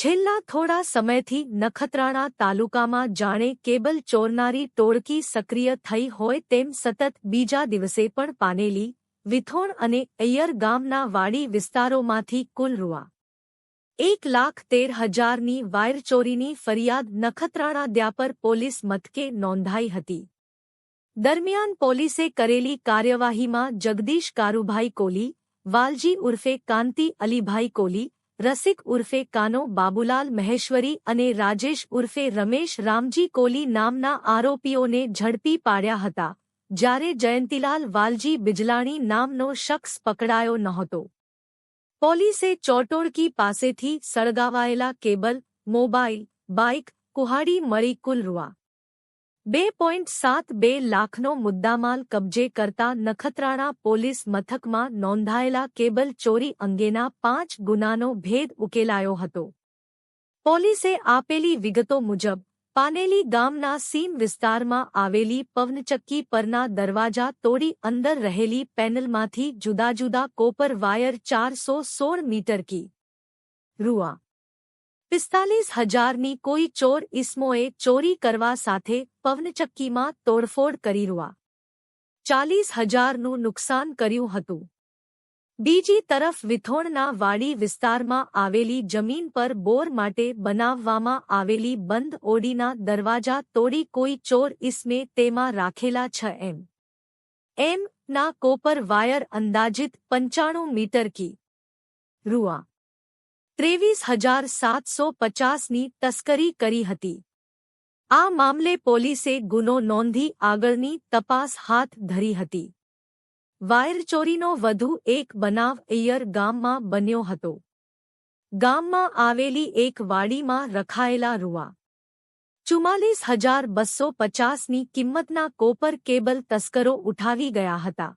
છેલ્લા થોડા સમયથી નખત્રાણા તાલુકામાં જાણે કેબલ ચોરનારી ટોળકી સક્રિય થઈ હોય તેમ સતત બીજા દિવસે પણ પાનેલી, વિથોણ અને અય્યર ગામના વાડી વિસ્તારોમાંથી કુલ રૂઆ એક લાખ તેર હજારની વાયરચોરીની ફરિયાદ નખત્રાણા દ્યાપર પોલીસ મથકે નોંધાઈ હતી. દરમિયાન પોલીસે કરેલી કાર્યવાહીમાં જગદીશ કારુભાઈ કોલી, વાલજી ઉર્ફે કાંતિ અલીભાઈ કોલી રસિક ઉર્ફે કાનો બાબુલાલ મહેશ્વરી અને રાજેશ ઉર્ફે રમેશ રામજી કોલી નામના આરોપીઓને ઝડપી પાડ્યા હતા, જ્યારે જયંતીલાલ વાલજી બિજલાણી નામનો શખ્સ પકડાયો નહોતો. પોલીસે ચોટોડકી પાસેથી સળગાવાયેલા કેબલ, મોબાઈલ બાઇક કુહાડી મળી કુલ રૂઆ બે પોઈન્ટ સાત બે લાખનો મુદ્દામાલ કબજે કરતા નખત્રાણા પોલીસ મથકમાં નોંધાયેલા કેબલ ચોરી અંગેના પાંચ ગુનાનો ભેદ ઉકેલાયો હતો. પોલીસે આપેલી વિગતો મુજબ, પાનેલી ગામના સીમ વિસ્તારમાં આવેલી પવનચક્કી પરના દરવાજા તોડી અંદર રહેલી પેનલમાંથી જુદા જુદા કોપર વાયર ચારસો સોળ મીટર કી. રૂઆ પિસ્તાલીસ હજારની કોઈ ચોર ઇસમોએ ચોરી કરવા સાથે પવનચક્કીમાં તોડફોડ કરી રૂઆ. ચાલીસ હજારનું નુકસાન કર્યું હતું. બીજી તરફ વિથોણના વાડી વિસ્તારમાં આવેલી જમીન પર બોર માટે બનાવવામાં આવેલી બંધ ઓડીના દરવાજા તોડી કોઈ ચોર ઇસમે તેમાં રાખેલા છ એમ. એમ ના કોપર વાયર અંદાજિત પંચાણું મીટર કી. રૂઆ. ત્રેવીસ હજાર સાતસો પચાસની તસ્કરી કરી હતી. આ મામલે પોલીસે ગુનો નોંધી આગળની તપાસ હાથ ધરી હતી. વાયરચોરીનો વધુ એક બનાવ એયર ગામમાં બન્યો હતો. ગામમાં આવેલી એક વાડીમાં રખાયેલા રૂવા. ચુમ્માલીસ હજાર બસો પચાસની કિંમતના કોપર કેબલ તસ્કરો ઉઠાવી ગયા હતા.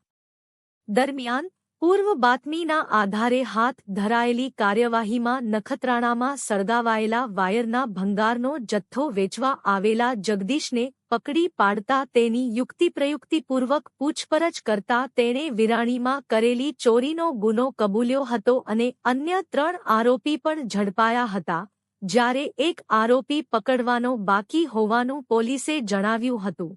દરમિયાન પૂર્વ બાતમીના આધારે હાથ ધરાયેલી કાર્યવાહીમાં નખત્રાણામાં સળગાવાયેલા વાયરના ભંગારનો જથ્થો વેચવા આવેલા જગદીશને પકડી પાડતા તેની યુક્તિપ્રયુક્તિપૂર્વક પૂછપરછ કરતા તેણે વિરાણીમાં કરેલી ચોરીનો ગુનો કબૂલ્યો હતો અને અન્ય ત્રણ આરોપી પણ ઝડપાયા હતા, જ્યારે એક આરોપી પકડવાનો બાકી હોવાનું પોલીસે જણાવ્યું હતું.